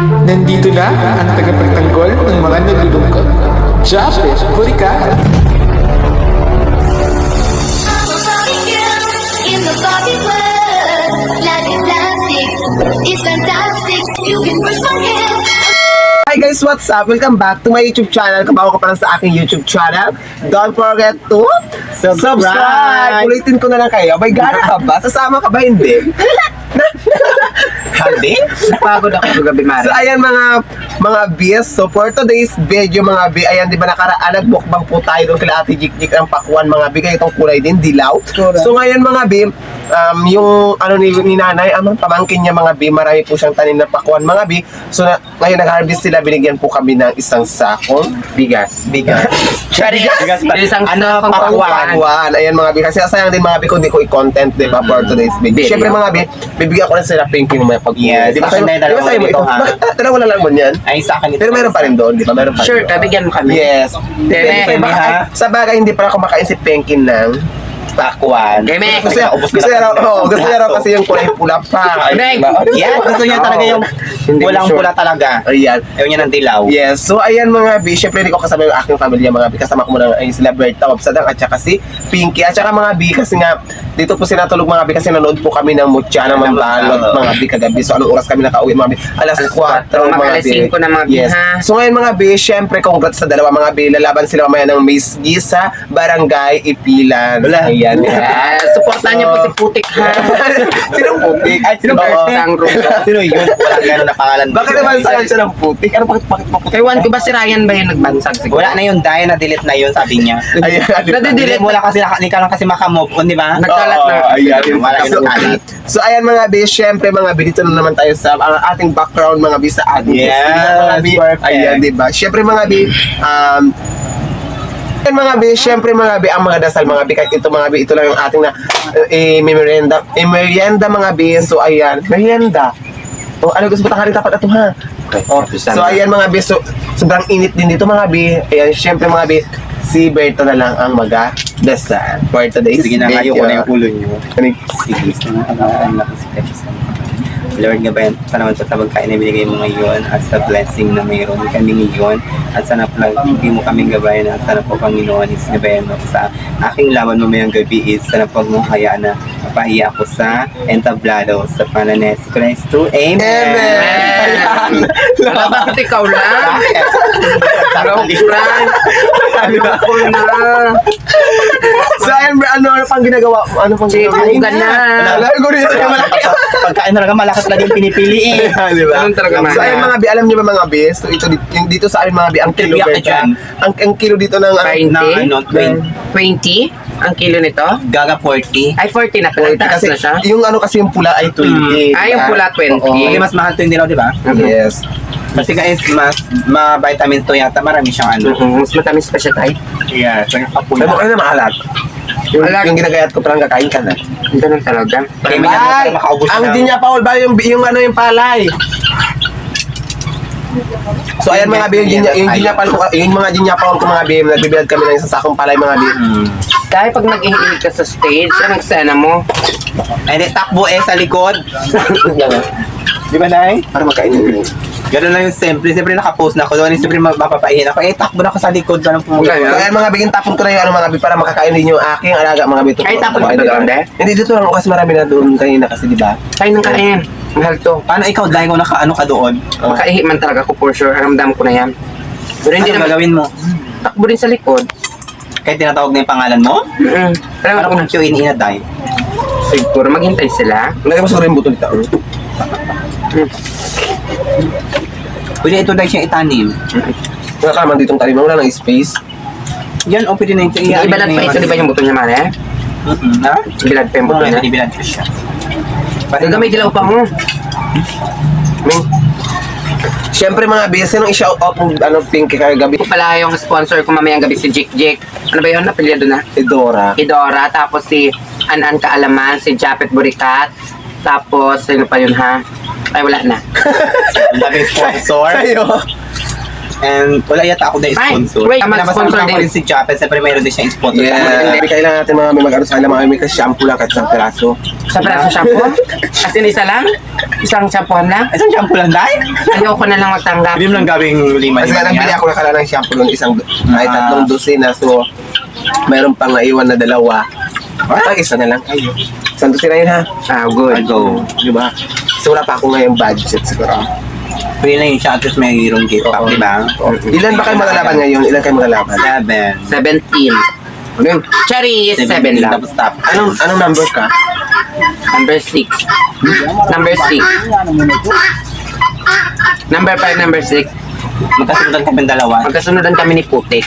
Nandito na ang tagapagtanggol ng mga nalulungkot. Japet Burikat. It's fantastic. You can brush my hair. Hi guys, what's up? Welcome back to my YouTube channel. Kung bago ka pa lang sa aking YouTube channel, don't forget to subscribe. Ulitin ko na lang kayo. May gana ka ba? Sasama ka ba? Hindi. Hindi? Napagod ako gabi, Mari. So ayan mga mga bis. So for today's video mga bi, ayan di ba nakaraan nagbukbang po tayo doon kila Ate Jik Jik ang pakuan mga bi. Kaya itong kulay din, dilaw. So ngayon mga bi, um, yung ano ni, ni nanay, amang pamangkin niya mga bi, marami po siyang tanim na pakuan mga bi. So na, ngayon nag-harvest sila, binigyan po kami ng isang sakong Bigas. Bigas. Bigas pa. Isang ano, pakuan. Pakuan. Ayan mga bi. Kasi sayang din mga bi kung di ko i-content, di ba, for today's video. Siyempre mga bi, bibigyan ko rin sila pinky ng mga pag Yes. Di ba sa'yo- di ba sa'yo mo ito? Bakit? Dalawa na lang mo yan? Ay, sa akin ito. Pero meron pa rin doon, di ba? Meron pa rin Sure, doon. kabigyan mo kami. Yes. Baka- Sa bagay, hindi pa ako kumakain si Penkin ng Pakuan. Game. gusto niya, gusto niya oh, gusto niya raw kasi yung kulay pula pa. Greg. Yes, gusto niya talaga yung sure. pula talaga. Ayan. Ayaw niya ng dilaw. Yes. So, ayan mga bi. Siyempre, hindi ko kasama yung aking pamilya mga bi. Kasama ko muna ay sila Berta Wabsadang at saka si Pinky. At saka mga bi, kasi nga, dito po sinatulog mga bi kasi nanood po kami ng Mutya ng Mambalot mga bi kagabi. So, anong oras kami nakauwi mga bi? Alas 4 mga Mag-alas bi. 5 na mga bi, Yes. ha? So, ngayon mga bi, siyempre, congrats sa dalawa mga bi. Lalaban sila mamaya ng Miss G sa Barangay Ipilan. Wala. Ayan. Yes, supportan niyo po si Putik ha. Sinong putik? Ay, Sino Oo. ba? Ang rudo. Sino yun? Walang gano'n na pangalan. Bakit naman sa'yo siya ng putik? Ano bakit bakit maputik? Ewan ko ba si Ryan ba yung nagbansag? Wala na yun, dahil na-delete na yun, sabi niya. Ayan. Mo lang kasi, hindi ka lang kasi makamove on, di ba? Nagkalat na. Oo, ayan. Wala So, yung kalat. so, ayan mga bi, syempre mga bi, dito na naman tayo sa ang ating background mga bi sa ating Yes, mga bi. perfect. Ayan, di ba? Syempre mga bi, um, Ayan mga bi, syempre mga bi, ang mga dasal mga bi, kahit ito mga bi, ito lang yung ating na, eh, may merienda, eh, merienda mga bi, so ayan, merienda. O, ano gusto mo tanghali dapat ito ha? Okay. Oh, so ayan mga bi, so, sobrang init din dito mga bi, ayan, syempre mga bi, si Berto na lang ang maga-dasal for today's Sige na, video. ko na yung ulo niyo. Ano Sige, sana kabataan na kasi Texas. Lord, gabayan sa naman sa pagkain na binigay mo ngayon at sa blessing na mayroon kami ngayon at sana po hindi mo kami gabayan at sana po Panginoon is gabayan mo sa aking laban mamayang gabi is sana po mo hayaan na mapahiya ako sa entablado sa pananes Christ Amen! Amen! Bakit ikaw lang? Bro, Frank. Ako na. So, ayun, bro, ano, ano pang ginagawa? Ano pang ginagawa? Bugan na. Alam ko rin yung malaki. Pagkain talaga malakas lagi yung pinipili eh. Di ba? Ganun talaga, So, man. ayun mga bi, alam niyo ba mga bi? So, ito, dito, yung dito sa amin mga bi, ang kilo, Berta. Ang, ang kilo dito ng, ano, 20? Na ano, 20? 20. Ang kilo nito? Gaga 40. Ay, 40 na pala. 40 Taas kasi na siya. yung ano kasi yung pula ay 20. Ah, yung pula 20. Oo. Hindi mas mahal to yung dilaw, di ba? Yes. Kasi guys, mas ma-vitamins to yata, marami siyang ano. Mhm, Mas matamis pa siya tayo. Yeah, so yung Sabi kapula. kayo na maalat. Yung, Alat. yung ginagayat ko parang kakain ka na. Ganun talaga. Kaya may Ang na. di niya Paul ba yung, yung ano yung palay? So ayan mga yung ginya, yung ginya Paul, ko- yung mga ginya Paul ko mga bi, nagbibilad kami ng isang sakong palay mga bi. Hmm. Dahil pag nag-iingay ka sa stage, yan ang sena mo. Ay, di, takbo eh sa likod. Di ba, Nay? Para makain yun. Ganun lang yung siyempre. Siyempre nakapost na ako doon. Siyempre mapapaihin ako. Eh, takbo na ako sa likod. Ganun So pumunta. ayan mga bigyan tapon ko na yung ano mga bi para makakain din yung aking alaga mga bi. Ay, tapon ko na lang. de? Hindi dito lang kasi marami na doon kanina kasi di ba? Kain ng kain. Mahal to. Paano ikaw dahil ko naka-ano ka doon? Makaihi man talaga ko for sure. Aramdam ko na yan. Pero hindi Ano naman gagawin mo? takbo din sa likod. Kahit tinatawag na yung pangalan mo? Mm-mm. Alam Parang kung kiyo iniinaday. Siguro maghintay sila. Lagay mo siguro yung buto dito. Pwede ito dahil siyang itanim. Wala ka naman ditong talim, wala nang space. Yan, o pwede na ito. Ibalad pa ito, di ba yung buto niya, Mare? Mm-mm. Ha? Ibalad pa yung buto niya. binibilad ko siya. Pati may dilaw pa mo. Ming. Siyempre mga bese nung i-shout out ng ano Pinky kagabi. Ito pala yung sponsor ko mamayang gabi si Jik Jik. Ano ba yun? Apelyado na? Edora. Idora, tapos si Anan Kaalaman, si Japet Burikat, tapos sino pa yun ha? Ay wala na. Ang daming sponsor. Sa'yo. And wala yata ako na Ay, sponsor. wait, Kaya mag-sponsor ko din. rin si Japet. Siyempre mayroon din siyang sponsor. Yeah. Kailangan natin mga may mag-ano sa alam mga may shampoo lang kahit isang piraso. Sa braso shampoo? As in isa lang? Isang shampoo lang? Isang shampoo lang, dahil? Ayoko na lang magtanggap. Hindi mo lang gawing lima Kasi nga nabili ako nakala ng shampoo nun isang ay Ah. tatlong dosina so mayroon pang naiwan na dalawa. Ah, isa na lang kayo. Isang dosina yun ha. Ah, good. Go. Di ba? Kasi wala pa ako ngayong budget siguro. Pwede na yun siya at least mayroong gift pack, di ba? Ilan ba kayo maglalaban ngayon? Ilan kayo maglalaban? Seven. 17. Ano yun? Cherry is 7 lang. Tapos top. Anong, anong number ka? Number 6. Number 6. Number 5, number 6. Magkasundan kami ng dalawa. Magkasunodan kami ni Putik.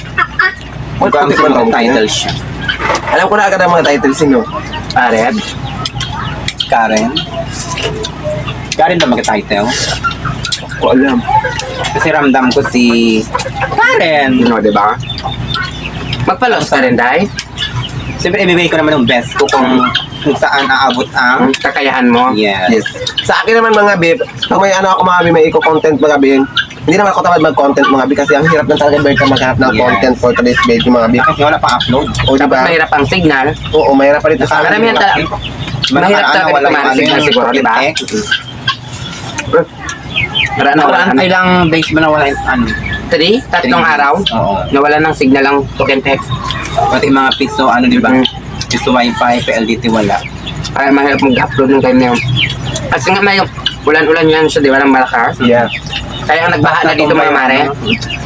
Magkasundan kami ng title siya. Alam ko na agad ang mga titles niyo. Ared. Karen. Karen ba magka-title? Ko alam. Kasi ramdam ko si Karen. No, di ba? Magpalos ka rin, Day. Siyempre, ibibigay ko naman yung best ko kung, kung saan aabot ang... Ang kakayahan mo. Yes. Yes. Sa akin naman mga babe, pag may ano ako mga babe, may eco-content mga babe, hindi naman ako tamad mag-content mga babe kasi ang hirap na talaga Berta maghanap ng Yes. content for today's video mga babe. Kasi wala pang upload. O Tapos diba? mahirap ang signal. Oo, mahirap pa rito sa akin. Karamihan talaga. Mahirap talaga wala yung signal siguro, di ba? Para na wala Nakaraan ilang days ba na wala yung ano? Three? Tatlong Three. araw? Oo. Nawala ng signal ang token text. Pati mga piso, ano di ba? Mm. Piso wifi, PLDT wala. Kaya mahirap mag-upload ng time na yun. Kasi nga may ulan-ulan yan siya, di ba, ng malakas. Yeah. Kaya ang nagbaha na dito mga mare.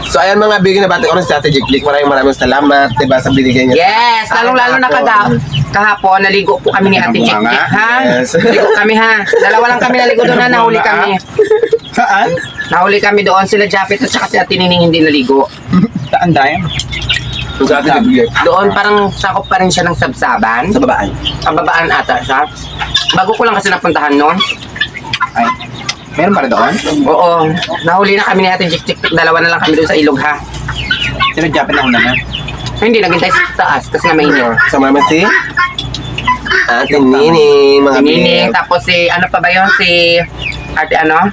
So ayan mga bigyan na bati ko ng strategic click. Maraming maraming salamat, diba, sa binigay niya. Yes! Lalong-lalo na kada kahapon, naligo po kami ni Ate Chick ha? Yes. Naligo kami ha. Dalawa lang kami naligo doon ha, nahuli kami. Saan? Nahuli kami doon, sila Japet at saka si Ate Nining hindi naligo. Saan tayo? Strategic click. Doon parang sakop pa rin siya ng sabsaban. Sa babaan. Pababaan ata siya. Bago ko lang kasi napuntahan noon. Ay, meron ba rin doon? Oo, nahuli na kami ni Ate Chick Chick. Dalawa na lang kami doon sa ilog ha. Sino Japet na una na? Hindi, naghintay sa taas kasi nga may inyo. Sama naman si Ate Nini, mga bigyan. tapos si, ano pa ba yun? Si Ate ano?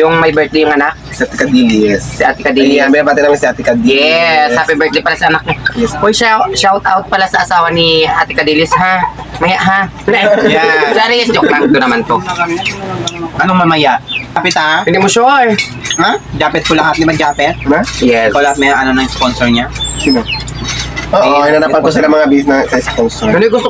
Yung may birthday yung anak? Si Ate Cadilis. Si Ate Cadilia. Ayan, may bati namin si Ate Cadilis. Yes, happy birthday pala sa anak niya. Yes. Uy, shout, shout out pala sa asawa ni Ate Cadilis, ha? Maya, ha? Yeah. Sorry, joke lang. Ito naman to. Anong mamaya? Japet ha? Hindi mo sure. Ha? Japet ko lahat, di ba Japet? Ma? Yes. Ikaw lahat may ano ng sponsor niya? Sino? Oo, hinanapan ko sila mga business sa sponsor. Ano yung gusto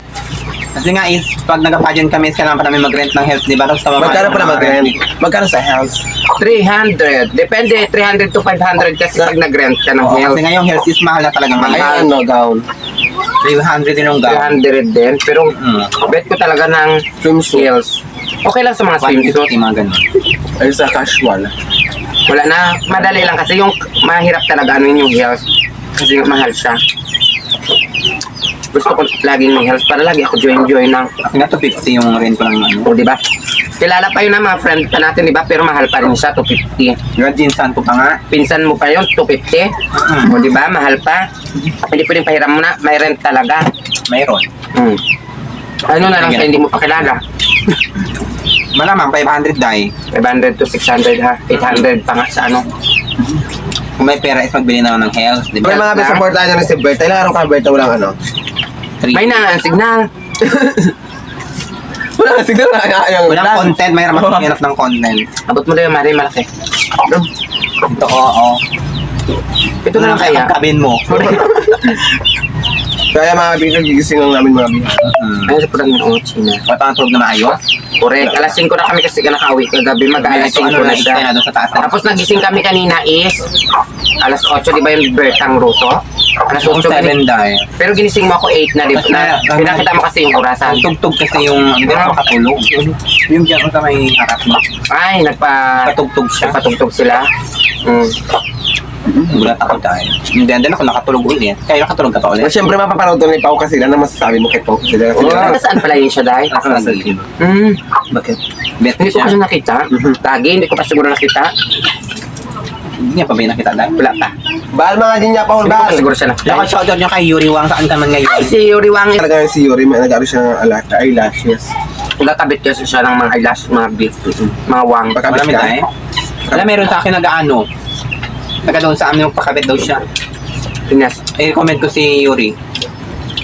Kasi nga is, pag nag-pageant kami, kailangan pa namin mag-rent ng health, di ba? Tapos tama Magkano pa na mag-rent? Magkano sa health? 300. Depende, 300 to 500 kasi pag nag-rent ka ng Oo, health. kasi nga yung health is mahal na talaga mahal. ano, gown. 300 din yung gown. 300 din. Pero Mm. bet ko talaga ng Swimsuit. heels. Okay lang sa mga 150, swimsuit. mga ganun. Ay, sa casual. Wala na. Madali lang kasi yung mahirap talaga ano yun yung heels. Kasi mahal siya. Gusto ko laging may heels para lagi ako join-join ng nga 250 yung rent ko ng ano. o di ba? Kilala pa yun na mga friend pa natin, di ba? Pero mahal pa rin siya, 250. Yung jeansan ko pa nga. Pinsan mo pa yun, 250. Mm. O di ba? Mahal pa. Hindi pwedeng pahiram mo na, may rent talaga. Mayroon. Hmm. Ano na lang sa hindi mo pa kilala? Malamang 500 dai. 500 to 600 ha. 800 pa nga sa ano. Kung may pera is magbili na ako ng health, di ba? mga best supportahan nyo na si Berta. Ilang araw ka, Berta, walang ano? Three. May na, signal. Wala nga, siguro na ayang Walang content, may ramat hanap ng content. Abot mo na yung mari malaki. Ito, oo, oo. Ito na lang kaya. Kabin mo. Kaya mga bigyan, gigising lang namin mga. Mm. Ayun sa pula ng ochi na. Patantog na maayos. Correct. Alas 5 na kami kasi nakauwi kagabi. Mag-alas 5 Ito, ano na siya. taas. Tapos nagising kami kanina is alas 8, di ba yung Bertang Ruto? Alas 8 Kung 7 gini- dai. Pero ginising mo ako 8 na, di ba? Na, pinakita mo kasi yung orasan. Tugtog kasi yung hindi ako makatulog. Yung diyan sa may harap mo. Ay, nagpa... Patugtog siya. Nagpatugtog sila. Mm. Gulat ako dahil. Hindi, hindi ako nakatulog ulit. Kaya nakatulog ka pa ulit. Well, syempre mapapanood doon ni Pao kasi ano masasabi mo kay Pao kasi kasi Oh, saan pala yun siya dahil? Ako na sa gym. Hmm. Bakit? Bet Hindi ko siya nakita. Lagi, hindi ko pa siguro nakita. Hindi niya pa ba yung nakita dahil? Wala pa. Bahal mga dyan niya, Paul, bahal. siguro siya nakita. Saka shoutout niyo kay Yuri Wang saan ka man ngayon. Ay, si Yuri Wang. Talaga si Yuri, may nag-aro siya ng ala- eyelashes. Nagkabit kasi siya ng mga eyelash, mga beef, mga wang. Pakabit Marami ka? dahil. Wala meron sa akin nag-ano. Taga doon sa amin magpakabit daw siya. Pinas. Eh, comment ko si Yuri.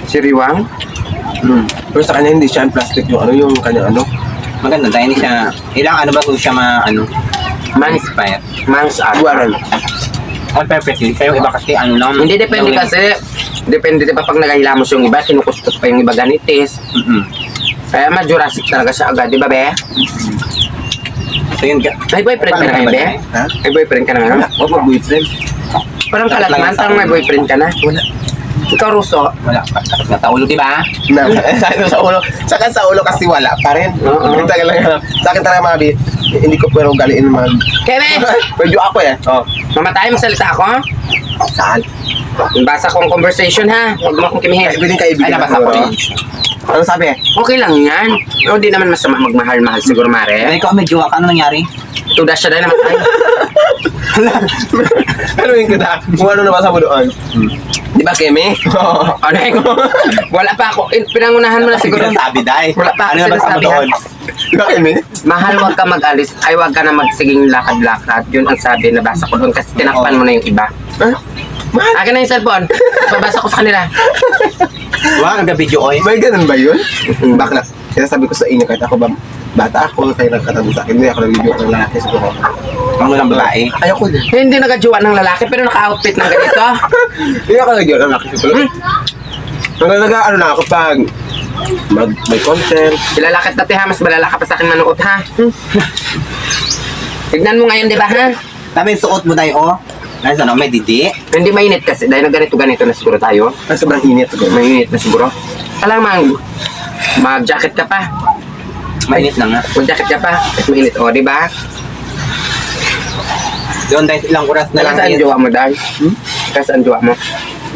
Si Riwang? Hmm. Pero sa kanya hindi siya ang plastic yung ano yung kanya ano. Maganda dahil hindi siya, ilang ano ba kung siya ma, ano, at. Buwaran. All purpose yun. Kaya yung iba kasi ano lang. Hindi depende lang- kasi. Depende di ba pag nagahilamos yung iba, kinukustos pa yung iba ganitis. Mm-mm. Kaya ma Jurassic talaga siya agad, di ba be? So yun, May boyfriend ka na ngayon, be? Ha? May boyfriend ka na ngayon? Huwag mag-boyfriend. Parang kalatman, parang may boyfriend ka na. Wala. Ikaw, Ruso. wala pa. Na taulo, di ba? Na, sakit sa ulo. Sakit sa ulo kasi wala pa rin. Oo. Hindi talaga lang. Sakit talaga mga bi. Hindi ko pero galiin mag... Keme! Medyo ako eh. Oh. Mamatay, magsalita ako? Saan? Basa kong conversation ha. Huwag mo akong kimihin. Kaibigan kaibigan. Ay, nabasa ko rin. Ano sabi? Okay lang yan. Pero di naman masama magmahal-mahal siguro, Ay, Mare. ikaw may jowa ka, ano nangyari? Tuda siya dahil namatay. ano yung kita? Kung ano nabasa mo doon? Di ba, Kemi? Ano yun? Wala pa ako. Eh, Pinangunahan mo na siguro. Sabi, dai. Wala pa Ano ako nabasa mo sinasabi, doon? Bakit mi? Mahal, wag ka mag-alis. Ay, wag ka na magsiging lakad-lakad. Yun ang sabi na basa ko doon kasi tinakpan mo na yung iba. Ha? Mahal? Akin na yung cellphone. Pabasa ko sa kanila. Wow, nag-video oy. May ganun ba yun? Bakla. Kaya sabi ko sa inyo, kahit ako ba bata ako, kayo nagkatabi sa akin, hindi ako nag-video ng lalaki siguro. Ang walang babae. Ayoko din. Hindi nagajuwa ng lalaki pero naka-outfit ng ganito. Hindi ako nag-video ng lalaki siguro. Hanggang naga, ano na ako pag mag, may content. Ilalakit dati ha, mas malala ka pa sa akin manuot ha. Tignan mo ngayon, di ba ha? Sabi, suot mo tayo, oh. Nasa ano, may didi. Hindi mainit kasi dahil ganito-ganito na siguro tayo. Ay, sobrang init siguro. Mainit na siguro. Alam mang mag-jacket ka pa. Mainit na nga. Mag-jacket ka pa. At mainit, o, di ba? Doon dahil ilang oras na lang. saan is- jowa mo, Day? Hmm? Taga saan jowa mo?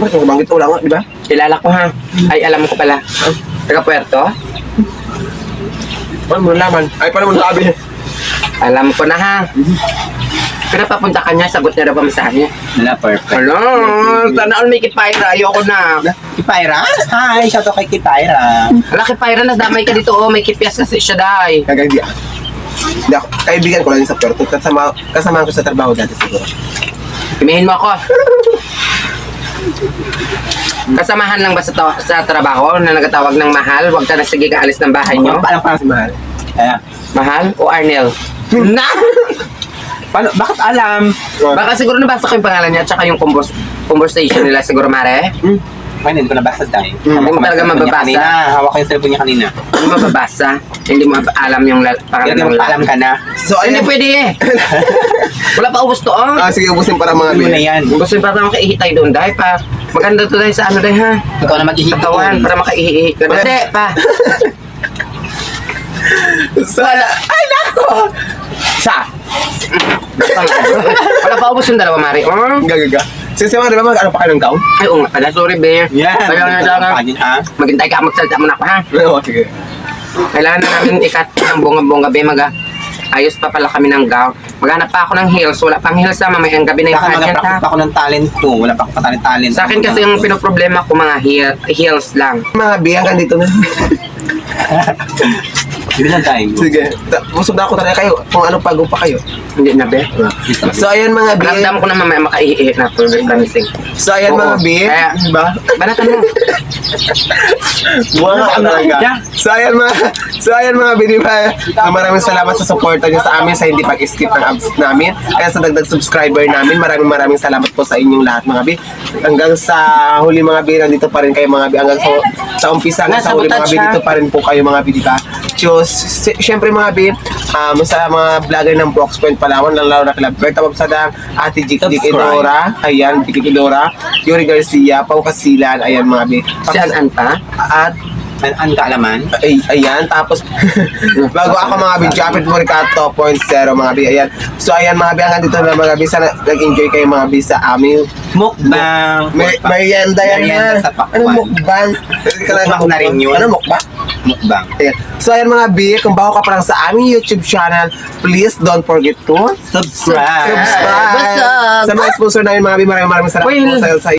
Bakit mo banggit ulang di ba? Kilala ko ha. Ay, alam ko pala. Taga Puerto? Paano mo nalaman? Ay, paano mo nasabi? Alam ko na ha. Pero papunta ka niya, sagot niya daw pamasahe niya. Wala, perfect. Hello, sana all make it Pyra. Ayoko na. Kipayra? Hi, shout out kay Kipayra. Wala Pyra, nadamay ka dito. Oh, may kipyas kasi siya, Day. Kagagi. Hindi ako, kaibigan ko lang sa Puerto. Kasama, kasama ko sa trabaho dati siguro. Kimihin mo ako. Kasamahan lang ba sa, taw- sa trabaho na nagatawag ng mahal? Huwag ka na sige kaalis ng bahay nyo. Paano pa si Mahal? Kaya, Mahal o Arnel? Na! paano, bakit alam? Baka siguro nabasa ko yung pangalan niya at saka yung convers- conversation nila siguro, Mare. Ay, hindi ko nabasa tayo. Hindi mo talaga mababasa. Kanina, hawak ko yung cellphone niya kanina. Hindi mo mababasa. Hindi mo alam yung lal- Kaya pangalan di ng mo alam ka na. So, Hindi ayun. pwede eh. Wala pa ubos to, oh. Ah, sige, ubusin para mga Ano mo na bi. yan? Gusto yung parang makaihi doon, dahil pa. Maganda to dahil sa ano dahil ha. Ikaw na mag-ihip Katawan, para makaihi ka. Hindi, pa. Sana. Ay, nako! Sa. Wala pa ubos yung dalawa, Mari. Oh. Gagaga. Sige, sige, mga, di ba mag-ano pa kayo ng gown? Ay, oo nga pala. Sorry, be. Yan. Kaya nga sana. Ha? Maghintay ka, magsalita muna ako, ha. Oo, sige. Kailangan na namin ikat ng bunga-bunga, be. Maga. Ayos pa pala kami ng gown. Maghanap pa ako ng heels. Wala pang heels na mamayang gabi na yung Saka mag-practice ha. pa ako ng talent ko. Wala pa ako pa talent-talent. Sa akin kasi yung pinoproblema ko mga heel, heels lang. Mga bi, hanggang dito na. Na tayo. Sige. Busog na ako talaga kayo. Kung ano pagod pa kayo. Hindi na, be. So, ayan mga bi. Ramdam ko na mamaya makaihi na for promising. So, ayan mga bi. Kaya- Diba? Banatan mo. Buwan ka talaga. So ayan mga, so ayan mga biniba. So, maraming salamat sa suporta niyo sa amin sa hindi pag-skip ng abs namin. Kaya sa dagdag subscriber namin, maraming maraming salamat po sa inyong lahat mga bi. Hanggang sa huli mga bi, nandito pa rin kayo mga bi. Hanggang sa, sa umpisa hanggang sa huli mga Nasabotage, dito pa rin po kayo mga bi, di ba? So, si- syempre mga bi, um, sa mga vlogger ng Box Point Palawan, lalo lalo na Club Berta Babsadang, Ate Jik. Edora, ayan, Jik Edora, Yuri Garcia, Pau Casilan, ayan mga bi. Si An-An pa. At An an kaalaman? ay, ayan, tapos bago ako mga bi, Japet Moricato 2.0 mga bi, ayan. So ayan mga bi, hanggang dito na mga bi, sana nag-enjoy kayo mga bi sa aming Mukbang. Mer- merienda yan Merienda yan. sa pakwan. Ano mukbang? Mukbang na rin yun. Ano mukbang? Mukbang. Ayan. So ayan mga bi, kung bago ka pa lang sa aming YouTube channel, please don't forget to Subscribe. subscribe. Busog. Sa mga sponsor namin mga bi, maraming maraming salamat Well, po sa